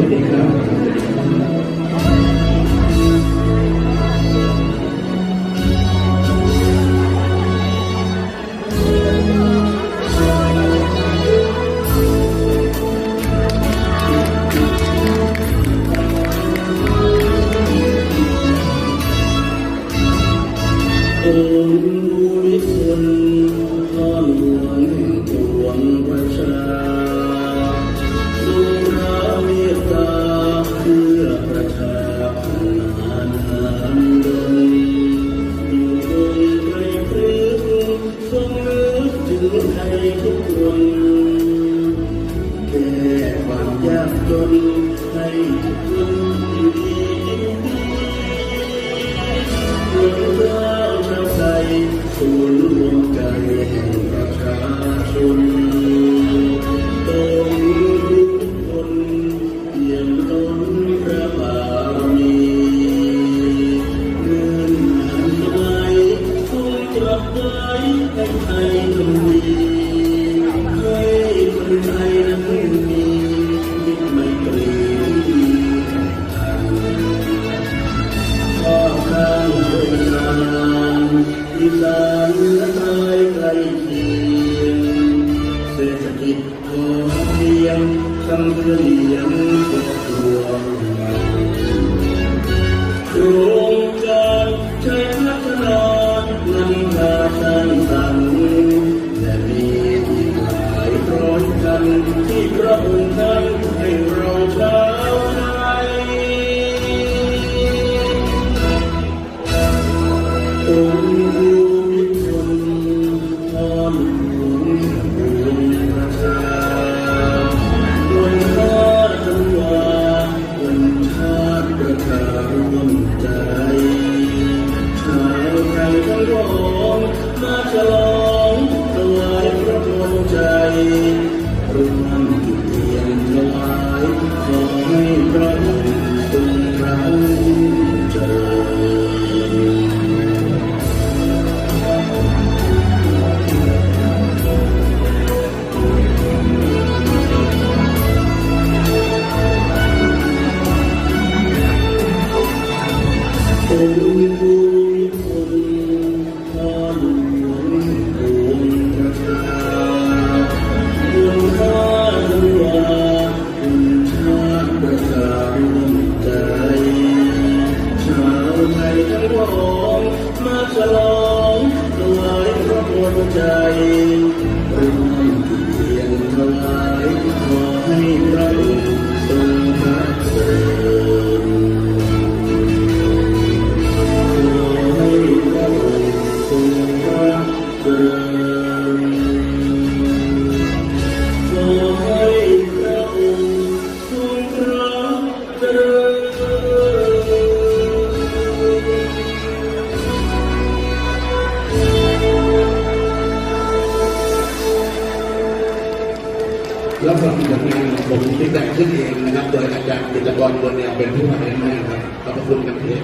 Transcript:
Oh, mm -hmm. งให้ทุกคนแก่ความยากจนให้ทุกคน รับได้กันไทยต้องมีให้คนไทยนั้นมีมิตรไดีข้าข้างคนงานอีสานและไทใกล้เคียเศรษฐกิจพอเพียงคำเพื่อเลี้ยงคน Música แล้วผลผลงานของผมติดแต่งขึ้นเองนะครับ โดยอาจารย์กิจกรบนเนี่ยเป็นผู้มาเองนะครับขอบคุณครับที